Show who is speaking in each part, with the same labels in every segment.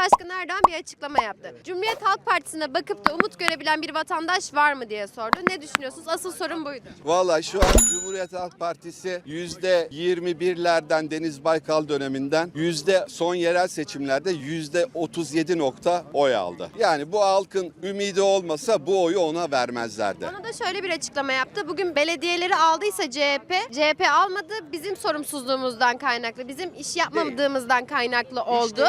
Speaker 1: Cumhurbaşkanı Erdoğan bir açıklama yaptı. Cumhuriyet Halk Partisi'ne bakıp da umut görebilen bir vatandaş var mı diye sordu. Ne düşünüyorsunuz? Asıl sorun buydu.
Speaker 2: Vallahi şu an Cumhuriyet Halk Partisi yüzde 21'lerden Deniz Baykal döneminden yüzde son yerel seçimlerde yüzde 37 nokta oy aldı. Yani bu halkın ümidi olmasa bu oyu ona vermezlerdi.
Speaker 1: Ona da şöyle bir açıklama yaptı. Bugün belediyeleri aldıysa CHP, CHP almadı bizim sorumsuzluğumuzdan kaynaklı, bizim iş yapmadığımızdan kaynaklı oldu.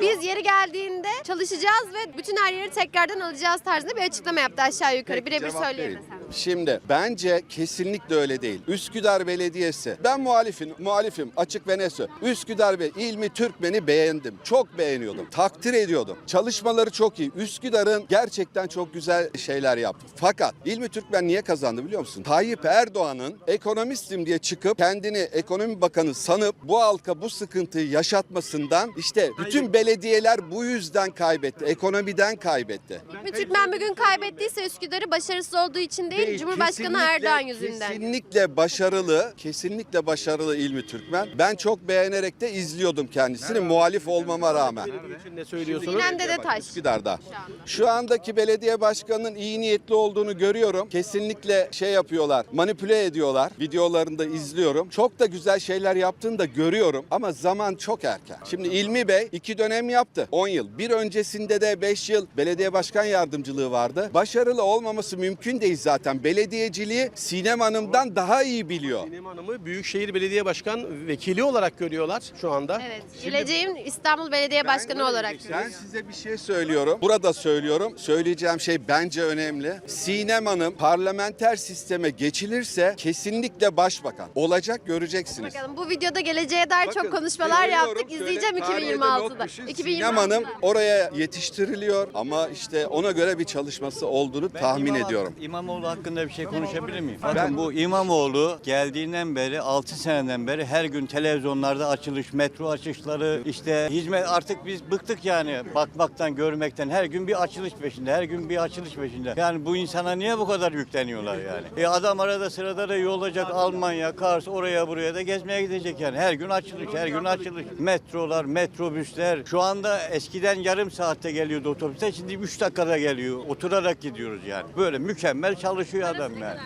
Speaker 1: Biz yeri geldiğinde çalışacağız ve bütün her yeri tekrardan alacağız tarzında bir açıklama yaptı aşağı yukarı. Birebir sen.
Speaker 2: Şimdi bence kesinlikle öyle değil. Üsküdar Belediyesi. Ben muhalifim, muhalifim açık ve ne. Üsküdar ve İlmi Türkmen'i beğendim. Çok beğeniyordum. Takdir ediyordum. Çalışmaları çok iyi. Üsküdar'ın gerçekten çok güzel şeyler yaptı. Fakat İlmi Türkmen niye kazandı biliyor musun? Tayyip Erdoğan'ın ekonomistim diye çıkıp kendini ekonomi bakanı sanıp bu halka bu sıkıntıyı yaşatmasından işte bütün belediyeler bu yüzden kaybetti. Ekonomiden kaybetti.
Speaker 1: İlmi Türkmen bugün kaybettiyse Üsküdar'ı başarısız olduğu için değil,
Speaker 2: Değil,
Speaker 1: Cumhurbaşkanı
Speaker 2: kesinlikle-
Speaker 1: Erdoğan yüzünden.
Speaker 2: Kesinlikle başarılı, kesinlikle başarılı İlmi Türkmen. Ben çok beğenerek de izliyordum kendisini muhalif olmama rağmen.
Speaker 3: ne söylüyorsunuz?
Speaker 1: İnan Dede Taş.
Speaker 2: Üsküdar'da. Şu andaki belediye başkanının iyi niyetli olduğunu görüyorum. Kesinlikle şey yapıyorlar, manipüle ediyorlar. Videolarını da izliyorum. Çok da güzel şeyler yaptığını da görüyorum. Ama zaman çok erken. Şimdi İlmi Bey iki dönem yaptı. 10 yıl. Bir öncesinde de 5 yıl belediye başkan yardımcılığı vardı. Başarılı olmaması mümkün değil zaten. Belediyeciliği Sinem Hanım'dan daha iyi biliyor.
Speaker 3: Sinem Hanım'ı Büyükşehir Belediye Başkan Vekili olarak görüyorlar şu anda.
Speaker 1: Evet. Geleceğin İstanbul Belediye Başkanı olarak.
Speaker 2: Ben size bir şey söylüyorum. Burada söylüyorum. Söyleyeceğim şey bence önemli. Sinem Hanım parlamenter sisteme geçilirse kesinlikle başbakan. Olacak göreceksiniz.
Speaker 1: Bakalım bu videoda geleceğe dair çok
Speaker 2: Bakın,
Speaker 1: konuşmalar
Speaker 2: söylüyorum,
Speaker 1: yaptık.
Speaker 2: şöyle
Speaker 1: İzleyeceğim
Speaker 2: tarihe de
Speaker 1: 2026'da.
Speaker 2: not düşün.
Speaker 1: 2026'da.
Speaker 2: Sinem Hanım oraya yetiştiriliyor ama işte ona göre bir çalışması olduğunu
Speaker 4: Ben
Speaker 2: tahmin
Speaker 4: İmam-
Speaker 2: ediyorum.
Speaker 4: İmamoğlu hakkında bir şey konuşabilir miyim? Bakın bu İmamoğlu geldiğinden beri 6 seneden beri her gün televizyonlarda açılış, metro açışları, işte hizmet artık biz bıktık yani bakmaktan, görmekten. Her gün bir açılış peşinde, her gün bir açılış peşinde. Yani bu insana niye bu kadar yükleniyorlar yani? E adam arada sırada da yollayacak Almanya, Kars, oraya buraya da gezmeye gidecek yani. Her gün açılış, her gün açılış. Metrolar, metrobüsler. Şu anda eskiden yarım saatte geliyordu otobüste, şimdi 3 dakikada geliyor. Oturarak gidiyoruz yani. Böyle mükemmel çalışıyor adam yani.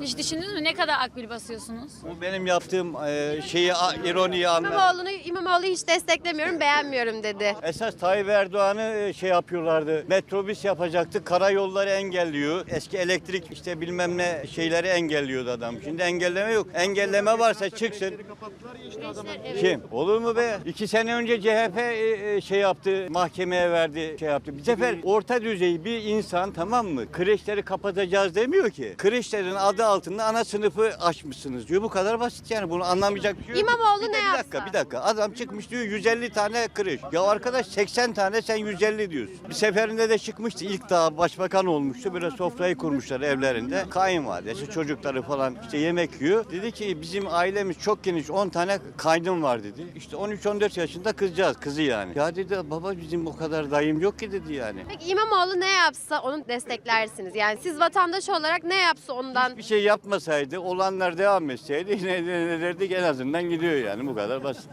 Speaker 5: Hiç düşündünüz mü ne kadar akbil basıyorsunuz?
Speaker 4: Bu benim yaptığım e, şeyi, a- ironiyi anlar.
Speaker 1: İmamoğlu'nu İmamoğlu'yu hiç desteklemiyorum, beğenmiyorum dedi.
Speaker 4: Esas Tayyip Erdoğan'ı e, şey yapıyorlardı. Metrobüs yapacaktı. Karayolları engelliyor. Eski elektrik işte bilmem ne şeyleri engelliyordu adam. Şimdi engelleme yok. Engelleme varsa çıksın. Kim? Olur mu be? İki sene önce CHP e, e, şey yaptı. Mahkemeye verdi şey yaptı. Bir sefer orta düzey bir insan tamam mı? Kreşleri kapatacağız demiyor ki. Kreşlerin adı altında ana sınıfı açmışsınız diyor. Bu kadar basit yani. Bunu anlamayacak bir şey yok.
Speaker 1: İmamoğlu
Speaker 4: Bir
Speaker 1: ne
Speaker 4: Bir dakika
Speaker 1: yapsa?
Speaker 4: bir dakika. Adam çıkmış diyor 150 tane kreş. Ya arkadaş 80 tane sen 150 diyorsun. Bir seferinde de çıkmıştı. İlk daha başbakan olmuştu. Böyle sofrayı kurmuşlar evlerinde. Kayınvalidesi çocukları falan işte yemek yiyor. Dedi ki bizim ailemiz çok geniş 10 tane kaynım var dedi. İşte 13-14 yaşında kızcağız kızı yani. Ya dedi baba bizim o kadar dayım yok ki dedi yani.
Speaker 1: Peki İmamoğlu ne yapsa onu desteklersiniz. Yani siz vatandaş olarak ne yapsa ondan?
Speaker 4: Bir şey yapmasaydı, olanlar devam etseydi yine ne derdik? En azından gidiyor yani. Bu kadar basit.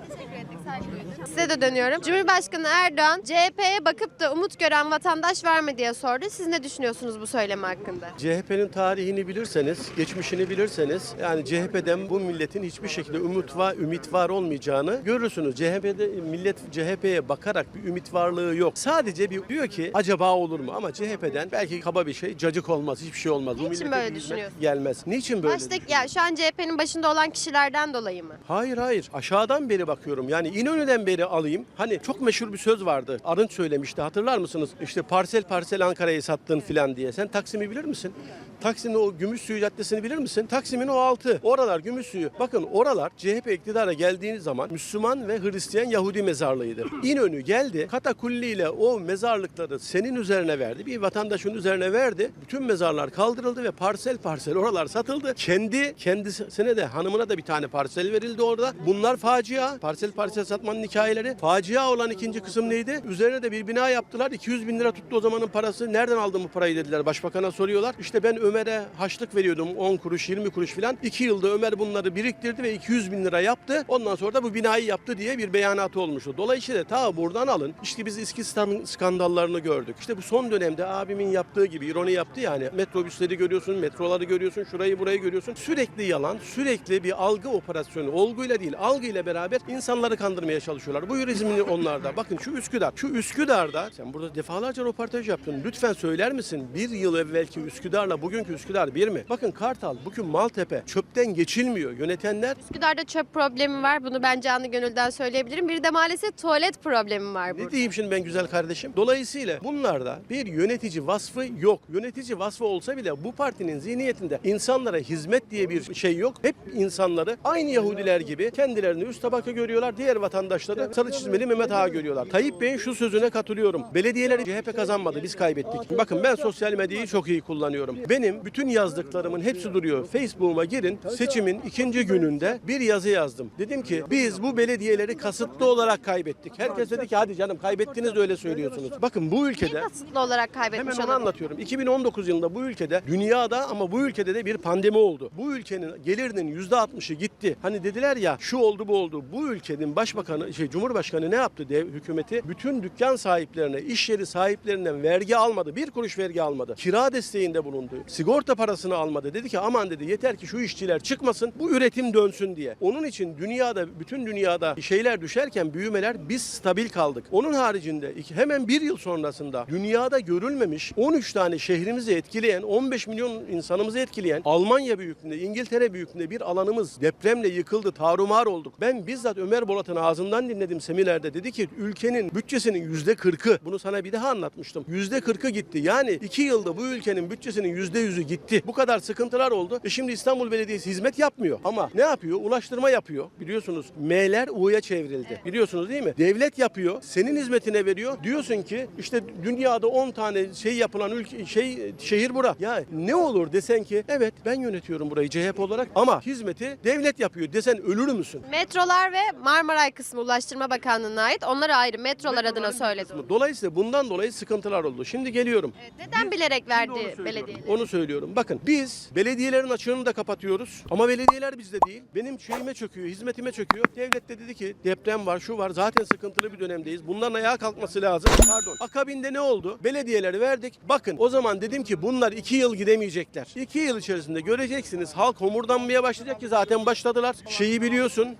Speaker 1: Size de dönüyorum. Cumhurbaşkanı Erdoğan CHP'ye bakıp da umut gören vatandaş var mı diye sordu. Siz ne düşünüyorsunuz bu söylemi hakkında?
Speaker 3: CHP'nin tarihini bilirseniz, geçmişini bilirseniz yani CHP'den bu milletin hiçbir şekilde umut var, ümit var olmayacağını görürsünüz. CHP'de millet CHP'ye bakarak bir ümit varlığı yok. Sadece bir diyor ki acaba olur mu? Ama CHP'den belki kaba bir şey, cacık olmaz, hiçbir şey olmaz. Bu
Speaker 1: Niçin
Speaker 3: milletin
Speaker 1: böyle
Speaker 3: yüzüne
Speaker 1: düşünüyorsun?
Speaker 3: Gelmez. Niçin böyle?
Speaker 1: Başta ya şu an CHP'nin başında olan kişilerden dolayı mı?
Speaker 3: Hayır hayır. Aşağıdan beri bakıyorum. Yani İnönü'den beri alayım. Hani çok meşhur bir söz vardı. Arınç söylemişti. Hatırlar mısınız? İşte parsel parsel Ankara'yı sattın filan diye. Sen Taksim'i bilir misin? Taksim'in o Gümüşsuyu Caddesi'ni bilir misin? Taksim'in o altı. Oralar Gümüşsuyu. Bakın oralar CHP iktidara geldiğiniz zaman Müslüman ve Hristiyan Yahudi mezarlığıdır. İnönü geldi. Katakulli ile o mezarlıkları senin üzerine verdi. Bir vatandaşın üzerine verdi. Bütün mezarlar kaldırıldı ve parsel parsel oralar satıldı. Kendi kendisine de hanımına da bir tane parsel verildi orada. Bunlar facia. Parsel parsel satmanın hikayeleri. Facia olan ikinci kısım neydi? Üzerine de bir bina yaptılar. 200 bin lira tuttu o zamanın parası. Nereden aldın bu parayı dediler. Başbakan'a soruyorlar. İşte ben Ömer'e haçlık veriyordum 10 kuruş 20 kuruş filan. 2 yılda Ömer bunları biriktirdi ve 200 bin lira yaptı. Ondan sonra da bu binayı yaptı diye bir beyanatı olmuştu. Dolayısıyla ta buradan alın. İşte biz İskistan skandallarını gördük. İşte bu son dönemde abimin yaptığı gibi ironi yaptı yani. Metrobüsleri görüyorsun, metroları görüyorsun, şurayı burayı görüyorsun. Sürekli yalan, sürekli bir algı operasyonu. Olguyla değil, algıyla beraber insanları kandırmaya çalışıyorlar. Bu yürizmin onlarda. Bakın şu Üsküdar. Şu Üsküdar'da sen burada defalarca röportaj yaptın. Lütfen söyler misin? Bir yıl evvelki Üsküdar'la bugünkü Üsküdar bir mi? Bakın Kartal, bugün Maltepe çöpten geçilmiyor. Yönetenler
Speaker 1: Üsküdar'da çöp problemi var. Bunu ben canı gönülden söyleyebilirim. Bir de maalesef tuvalet problemi var
Speaker 3: Ne
Speaker 1: burada.
Speaker 3: diyeyim şimdi ben güzel kardeşim? Dolayısıyla bunlarda bir yönetici vasfı yok. Yönetici vasfı olsa bile bu partinin zihniyetinde insanlara hizmet diye bir şey yok. Hep insanları aynı Yahudiler gibi kendilerini üst tabaka görüyorlar. Diğer vatandaşları sarı çizmeli Mehmet Ağa görüyorlar. Tayyip Bey'in şu sözüne katılıyorum. Belediyeleri CHP kazanmadı. Biz kaybettik. Bakın ben sosyal medyayı çok iyi kullanıyorum. Benim bütün yazdıklarımın hepsi duruyor. Facebook'uma girin. Seçimin ikinci gününde bir yazı yazdım. Dedim ki biz bu belediyeleri kasıtlı olarak kaybettik. Herkes dedi ki hadi canım kaybettiniz de öyle söylüyorsunuz. Bakın bu ülkede
Speaker 1: Kasıtlı olarak
Speaker 3: Hemen
Speaker 1: kaybetmiş
Speaker 3: onu
Speaker 1: olabilir.
Speaker 3: anlatıyorum. 2019 yılında bu ülkede dünyada ama bu ülkede de bir pandemi oldu. Bu ülkenin gelirinin %60'ı gitti. Hani dediler ya şu oldu bu oldu. Bu ülkenin başbakanı şey Cumhurbaşkanı ne yaptı dev hükümeti? Bütün dükkan sahiplerine, iş yeri sahiplerinden vergi almadı. Bir kuruş vergi almadı. Kira desteğinde bulundu. Sigorta parasını almadı. Dedi ki aman dedi yeter ki şu işçiler çıkmasın. Bu üretim dönsün diye. Onun için dünyada bütün dünyada şeyler düşerken büyümeler biz stabil kaldık. Onun haricinde hemen bir yıl sonrasında dünyada görülmemiş 13 tane şehrimizi etkileyen 15 milyon insanımızı etkileyen Almanya büyüklüğünde İngiltere büyüklüğünde bir alanımız depremle yıkıldı tarumar olduk. Ben bizzat Ömer Bolat'ın ağzından dinledim seminerde dedi ki ülkenin bütçesinin yüzde 40'ı bunu sana bir daha anlatmıştım. Yüzde 40'ı gitti. Yani iki yılda bu ülkenin bütçesinin yüzde yüzü gitti. Bu kadar sıkıntılar oldu. E şimdi İstanbul Belediyesi hizmet yapmıyor. Ama ne yapıyor? Ulaştırma yapıyor. Biliyorsunuz M'ler U'ya çevrildi. Biliyorsunuz değil mi? Devlet yapıyor. Senin hizmetine veriyor. Diyorsun ki işte dünyada 10 tane şey yapılan ülke şey şehir bura. Ya ne olur desen ki evet ben yönetiyorum burayı CHP olarak ama hizmeti devlet yapıyor desen ölür müsün?
Speaker 1: Metrolar ve Marmaray kısmı Ulaştırma Bakanlığı'na ait. Onlar ayrı. Metrolar adına söyledim.
Speaker 3: Dolayısıyla bundan dolayı sıkıntılar oldu. Şimdi geliyorum.
Speaker 1: Neden bilerek verdi belediye?
Speaker 3: Onu söylüyorum. Bakın biz belediyelerin açığını da kapatıyoruz. Ama belediyeler bizde değil. Benim şeyime çöküyor, hizmetime çöküyor. Devlet de dedi ki deprem var, şu var. Zaten sıkıntılı bir dönemdeyiz. Bunların ayağa kalkması lazım. Pardon. Akabinde ne oldu? Belediyeleri verdik. Bakın o zaman dedim ki bunlar iki yıl gidemeyecekler. İki yıl içerisinde göreceksiniz. Halk homurdanmaya başlayacak ki zaten başladılar. Şeyi biliyorsun.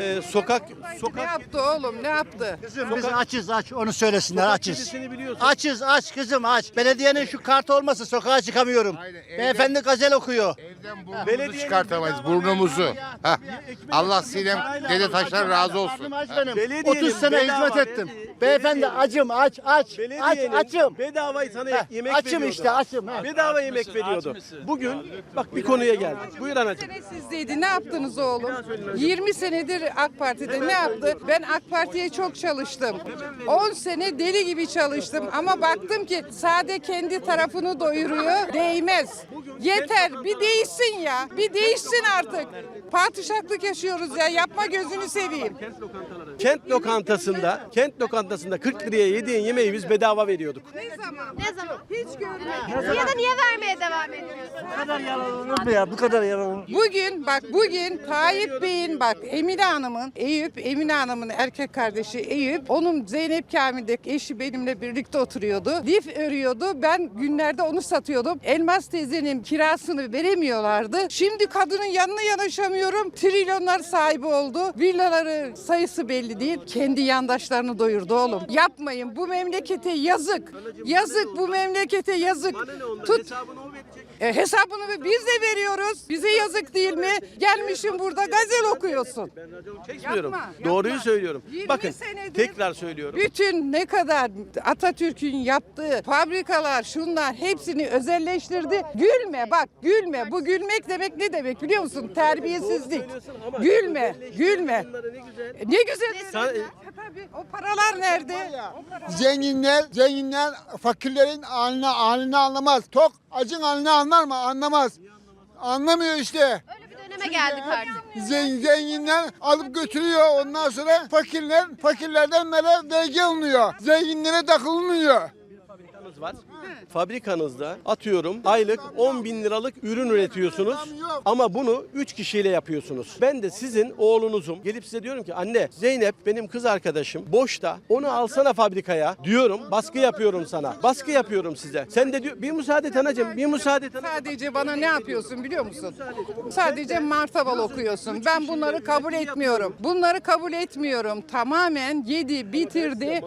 Speaker 3: E, sokak
Speaker 6: Ne
Speaker 3: sokak
Speaker 6: yaptı oğlum ne yaptı?
Speaker 7: Kızım biz açız aç onu söylesinler
Speaker 3: sokak
Speaker 7: açız.
Speaker 3: kedisini biliyorsun.
Speaker 7: Açız aç kızım aç. Belediyenin şu kartı olmasa sokağa çıkamıyorum. Beyefendi gazel okuyor.
Speaker 8: Evden burnumuzu
Speaker 3: Belediyenin
Speaker 8: çıkartamayız burnumuzu.
Speaker 3: ekmek
Speaker 8: Allah Sinem Dede. Taşlar razı olsun.
Speaker 3: Belediyenin
Speaker 7: 30 sene
Speaker 3: bedava
Speaker 7: hizmet ettim.
Speaker 3: verdiği-
Speaker 7: Beyefendi
Speaker 3: belediyenin-
Speaker 7: acım aç aç. Aç
Speaker 3: Belediyenin
Speaker 7: açım.
Speaker 3: bedava sana
Speaker 7: Heh,
Speaker 3: yemek
Speaker 7: açım
Speaker 3: veriyordu.
Speaker 7: işte açım. he.
Speaker 3: Bedava yemek veriyordu. Bugün bak bir konuya geldik. Buyur anacığım.
Speaker 6: Sizdeydi ne yaptınız oğlum? 20 senedir AK Parti'de ne yaptı? Ben AK Parti'ye çok çalıştım. 10 sene deli gibi çalıştım ama baktım ki sade kendi tarafını doyuruyor. Değmez. Yeter bir değişsin ya. Bir değişsin artık. Padişahlık yaşıyoruz ya. Yapma gözünü seveyim.
Speaker 3: Kent lokantasında, kent lokantasında 40 liraya yediğin yemeği biz bedava veriyorduk.
Speaker 6: Ne zaman?
Speaker 1: Ne zaman?
Speaker 6: Hiç görmedim.
Speaker 1: Ya da niye vermeye devam ediyorsun?
Speaker 7: Bu kadar yalan mu ya? Bu kadar yalan.
Speaker 6: Bugün bak bugün Tayyip Bey'in bak Emine Hanım'ın Eyüp Emine Hanım'ın erkek kardeşi Eyüp onun Zeynep Kamil'deki eşi benimle birlikte oturuyordu. Lif örüyordu. Ben günlerde onu satıyordum. Elmas teyzenin kirasını veremiyorlardı. Şimdi kadının yanına yanaşamıyorum. Trilyonlar sahibi oldu. Villaları sayısı belli değil. Kendi yandaşlarını doyurdu oğlum. Yapmayın. Bu memlekete yazık. Yazık bu memlekete yazık. Tut
Speaker 3: Hesabını o verecek.
Speaker 6: E, hesabını biz de veriyoruz. Bize yazık değil mi? Gelmişim burada gazel okuyorsun.
Speaker 3: Ben racon çekmiyorum.
Speaker 6: Yapma,
Speaker 3: Doğruyu
Speaker 6: yapma.
Speaker 3: söylüyorum.
Speaker 6: 20
Speaker 3: Bakın
Speaker 6: senedir-
Speaker 3: tekrar söylüyorum.
Speaker 6: Bütün ne kadar Atatürk'ün yaptığı fabrikalar şunlar hepsini özelleştirdi. Gülme bak gülme. Bu gülmek demek ne demek biliyor musun? Terbiyesizlik. Gülme, gülme.
Speaker 3: Ne güzel.
Speaker 6: E, Ne güzel.
Speaker 3: Sen-
Speaker 6: Tabii, o paralar nerede?
Speaker 9: Zenginler, zenginler fakirlerin halini, halini anlamaz. Tok acın halini anlar mı? Anlamaz. Anlamıyor işte.
Speaker 1: Öyle bir döneme geldik artık.
Speaker 9: Zengin, zenginler alıp götürüyor. Ondan sonra fakirler, fakirlerden böyle vergi alınıyor. Zenginlere takılmıyor.
Speaker 3: Fabrikanız var. Fabrikanızda atıyorum aylık 10 bin liralık ürün üretiyorsunuz ama bunu 3 kişiyle yapıyorsunuz. Ben de sizin oğlunuzum. Gelip size diyorum ki anne Zeynep benim kız arkadaşım boşta onu alsana fabrikaya diyorum baskı yapıyorum sana. Baskı yapıyorum size. Sen de diyor bir müsaade et anacığım bir müsaade et anacığım.
Speaker 6: Sadece bana ne yapıyorsun biliyor musun? Sadece martabal okuyorsun. Ben bunları kabul etmiyorum. Bunları kabul etmiyorum. Tamamen yedi, bitirdi.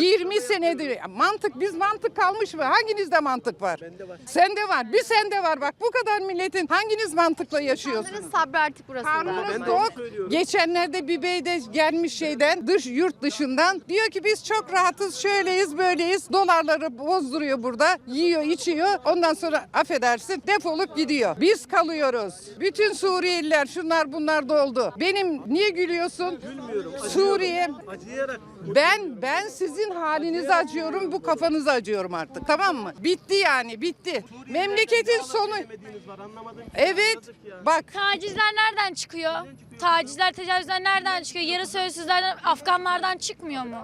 Speaker 6: 20 senedir. Mantık biz mantık kalmış mı? Hanginizde mantık var? Sende var. Bir sende var. Bak bu kadar milletin hangininiz mantıkla yaşıyorsunuz?
Speaker 1: Onların sabrı artık burası.
Speaker 6: Karnımız
Speaker 3: Ben de
Speaker 6: tok. Geçenlerde bir bey de gelmiş şeyden dış yurt dışından diyor ki biz çok rahatız şöyleyiz böyleyiz dolarları bozduruyor burada yiyor içiyor ondan sonra affedersin defolup gidiyor. Biz kalıyoruz. Bütün Suriyeliler şunlar bunlar doldu. Benim niye gülüyorsun? Suriye
Speaker 3: Acıyarak
Speaker 6: ben ben sizin halinizi acıyorum bu kafanızı acıyorum artık tamam mı? Bitti yani bitti. Memleketin sonu.
Speaker 3: var anlamadım.
Speaker 6: Evet bak
Speaker 5: Tacizler nereden çıkıyor? Tacizler, tecavüzler nereden çıkıyor? Yarı sözsüzlerden, Afganlardan çıkmıyor mu?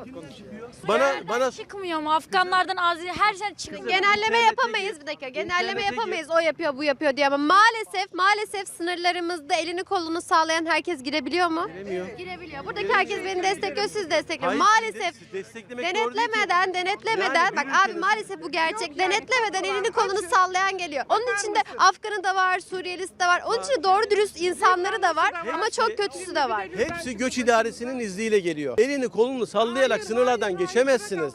Speaker 3: Bana
Speaker 5: Nereden
Speaker 3: bana
Speaker 5: çıkmıyor mu? Afganlardan, Azeri her şey çıkıyor.
Speaker 1: Genelleme yapamayız bir dakika. Genelleme yapamayız o yapıyor bu yapıyor diye ama maalesef maalesef sınırlarımızda elini kolunu sağlayan herkes girebiliyor mu?
Speaker 3: Giremiyor.
Speaker 1: Girebiliyor. Buradaki herkes beni destekliyor siz destekliyor.
Speaker 3: Hayır,
Speaker 1: Maalesef
Speaker 3: siz desteklemek doğru değil ki.
Speaker 1: denetlemeden denetlemeden
Speaker 3: Yani
Speaker 1: bak abi maalesef bu gerçek. Denetlemeden elini kolunu sallayan geliyor. Onun içinde Afganı da var, Suriyelisi de var. Onun için doğru dürüst insanları da var ama çok kötüsü de var.
Speaker 3: Hepsi göç idaresinin izniyle geliyor. Elini kolunu sallayarak sınırlardan geçemezsiniz.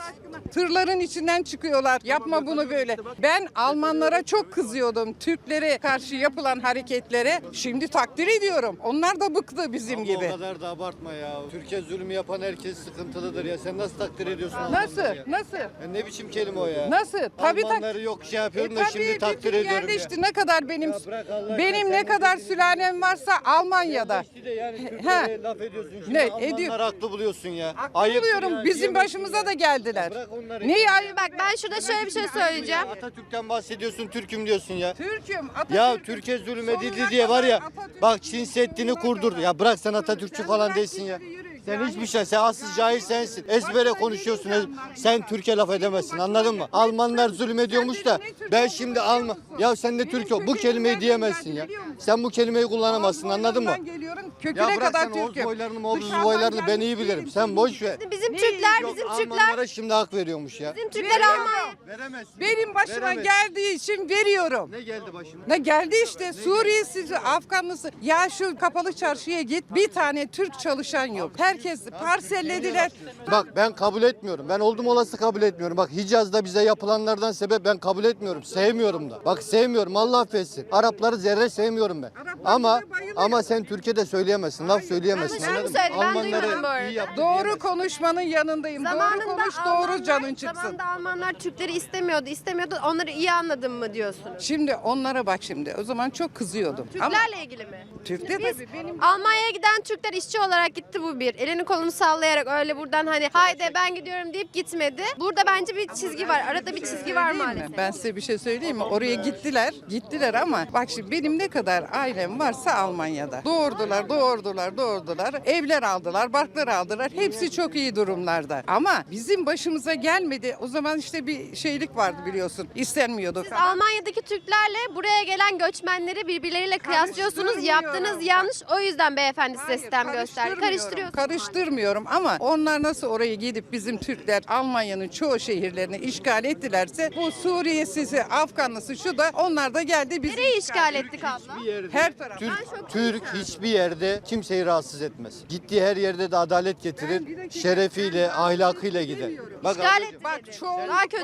Speaker 6: Tırların içinden çıkıyorlar. Yapma bunu böyle. Ben Almanlara çok kızıyordum. Türklere karşı yapılan hareketlere. Şimdi takdir ediyorum. Onlar da bıktı bizim gibi.
Speaker 8: O kadar da abartma ya. Türkiye zulmü yapan herkes sıkıntılıdır ya. Sen nasıl takdir ediyorsun?
Speaker 6: Nasıl?
Speaker 8: Almanları ya?
Speaker 6: Nasıl?
Speaker 8: Ya ne biçim kelime o ya?
Speaker 6: Nasıl? Tabii tak.
Speaker 8: Almanları yok şey yapıyorum
Speaker 6: E
Speaker 8: da
Speaker 6: tabii,
Speaker 8: şimdi takdir ediyorum
Speaker 6: yerleşti. Ne kadar benim
Speaker 8: Ya bırak Allah
Speaker 6: benim
Speaker 8: aşkına,
Speaker 6: ne
Speaker 8: sen
Speaker 6: kadar sülalem varsa Almanya'da.
Speaker 8: Ya. İşte de yani
Speaker 6: Ha.
Speaker 8: Türklere laf ediyorsun. Şimdi
Speaker 6: Ne,
Speaker 8: Almanlar
Speaker 6: ediyor.
Speaker 8: haklı buluyorsun ya.
Speaker 6: Haklı
Speaker 8: Ayıp
Speaker 6: buluyorum.
Speaker 8: ya,
Speaker 6: Bizim başımıza
Speaker 8: ya.
Speaker 6: da geldiler.
Speaker 8: Bırak onları.
Speaker 6: Neyi ayıp?
Speaker 1: Bak ben şurada şöyle bir şey söyleyeceğim.
Speaker 8: Atatürk'ten bahsediyorsun, Türk'üm diyorsun ya.
Speaker 6: Türk'üm. Atatürk'üm.
Speaker 8: Ya Türkiye zulmedildi diye var ya.
Speaker 6: Atatürk-
Speaker 8: Bak Çin Seddi'ni
Speaker 6: kadar.
Speaker 8: Ya bırak sen Atatürkçü falan değilsin ya. Sen hiçbir şey. Sen asıl cahil sensin. Ezbere konuşuyorsun. ez- Sen Türkiye laf edemezsin. Anladın mı? Almanlar zulmediyormuş da ben şimdi Alman. Ya sen de Türk ol. Bu kelimeyi diyemezsin ya. Sen bu kelimeyi kullanamazsın. Anladın mı?
Speaker 6: Ben geliyorum. Köküne
Speaker 8: Ya bırak
Speaker 6: kadar
Speaker 8: sen Oğuz
Speaker 6: Türk'üm.
Speaker 8: boylarını, Oğuz
Speaker 6: Dışarıdan
Speaker 8: boylarını ben iyi bilirim.
Speaker 6: değilim.
Speaker 8: Sen boş ver.
Speaker 1: Bizim? Türkler,
Speaker 8: Yok,
Speaker 1: bizim Türkler,
Speaker 8: Almanlara şimdi hak veriyormuş ya.
Speaker 1: bizim Türkler Almanya.
Speaker 8: Veremezsin.
Speaker 6: Benim başıma geldiği için veriyorum.
Speaker 8: Ne geldi başıma?
Speaker 6: Ne geldi işte Suriyesi, Afganlısı. Ya şu kapalı çarşıya git bir tane Türk çalışan yok. Herkes parsellediler.
Speaker 8: Bak ben kabul etmiyorum. Ben oldum olası kabul etmiyorum. Bak Hicaz'da bize yapılanlardan sebep ben kabul etmiyorum. Sevmiyorum da. Bak sevmiyorum. Allah affetsin. Arapları zerre sevmiyorum ben. Ama ama sen Türkiye'de söyleyemezsin. Laf söyleyemezsin.
Speaker 1: Ama şunu
Speaker 8: anladın mı?
Speaker 1: söyle, ben
Speaker 8: Almanları
Speaker 1: duymadım bu arada.
Speaker 8: iyi yaptı
Speaker 6: Doğru
Speaker 8: diyemezsin.
Speaker 6: konuşmanın yanındayım. Doğru konuş,
Speaker 1: Almanlar,
Speaker 6: doğru canın çıksın.
Speaker 1: Zamanında Almanlar Türkleri istemiyordu, istemiyordu. Onları iyi anladın mı diyorsun?
Speaker 6: Şimdi onlara bak şimdi. O zaman çok kızıyordum. Ama
Speaker 1: Türklerle ilgili mi?
Speaker 6: Türk'te
Speaker 1: Biz
Speaker 6: tabii benim
Speaker 1: Almanya'ya giden Türkler işçi olarak gitti bu bir. Elini kolunu sallayarak öyle buradan hani haydi ben gidiyorum deyip gitmedi. Burada bence bir çizgi var. Arada bir çizgi var maalesef.
Speaker 6: Ben size bir şey söyleyeyim mi? Oraya gittiler. Gittiler ama bak şimdi benim ne kadar ailem varsa Almanya'da. Doğurdular, doğurdular, doğurdular. Evler aldılar, barklar aldılar. Hepsi çok iyi durumlarda. Ama bizim başımıza gelmedi. O zaman işte bir şeylik vardı biliyorsun. İstenmiyordu.
Speaker 1: Siz Almanya'daki Türklerle buraya gelen göçmenleri birbirleriyle kıyaslıyorsunuz.
Speaker 6: Karıştırmıyorum.
Speaker 1: Yaptığınız yanlış. O yüzden beyefendi size
Speaker 6: Hayır,
Speaker 1: sistem gösterdi.
Speaker 6: karıştırmıyorum.
Speaker 1: Karıştırıyorsunuz.
Speaker 6: Karıştırmıyorum ama onlar nasıl oraya gidip bizim Türkler Almanya'nın çoğu şehirlerini işgal ettilerse bu Suriyesisi, Afganlısı şu da onlar da geldi bizi
Speaker 1: Nereyi işgal ettik abla?
Speaker 6: Her taraf.
Speaker 8: Türk, Türk hiçbir yerde kimseyi rahatsız etmez. Gittiği her yerde de adalet getirir. Şerefiyle, ahlakıyla gider. Bak
Speaker 1: İşgal ettik.
Speaker 6: Bak çoğu
Speaker 1: Daha kötü.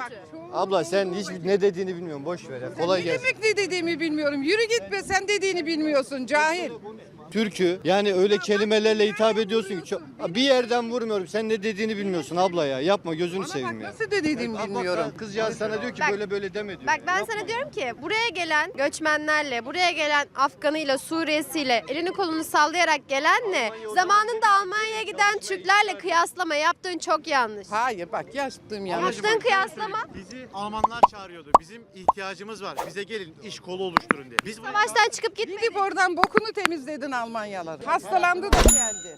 Speaker 8: abla sen hiç ne dediğini bilmiyorum. Boş ver ya. Kolay
Speaker 6: Ne
Speaker 8: gelsin.
Speaker 6: demek ne dediğimi bilmiyorum. Yürü git be sen dediğini bilmiyorsun cahil.
Speaker 8: Türk'ü. Yani öyle kelimelerle hitap ediyorsun ki. çok- bir yerden vurmuyorum. Sen ne dediğini bilmiyorsun abla ya. Yapma gözünü seveyim ya.
Speaker 6: Nasıl dediğimi bilmiyorum.
Speaker 8: Kızcağız sana diyor ki
Speaker 1: Bak-
Speaker 8: böyle böyle deme diyor.
Speaker 1: Bak ben sana diyorum ki buraya gelen göçmenlerle, buraya gelen Afganıyla, Suriyesiyle, elini kolunu sallayarak gelenle zamanında Almanya'ya giden Türklerle kıyaslama yaptığın çok yanlış.
Speaker 6: Hayır bak yaptığım yanlış.
Speaker 1: Yaptığın kıyaslama
Speaker 10: Bizi Almanlar çağırıyordu. Bizim ihtiyacımız var. Bize gelin iş kolu oluşturun diye. Biz
Speaker 1: savaştan çıkıp gitmedik.
Speaker 6: Gidip oradan bokunu temizledin Almanyalar. Hastalandı da geldi.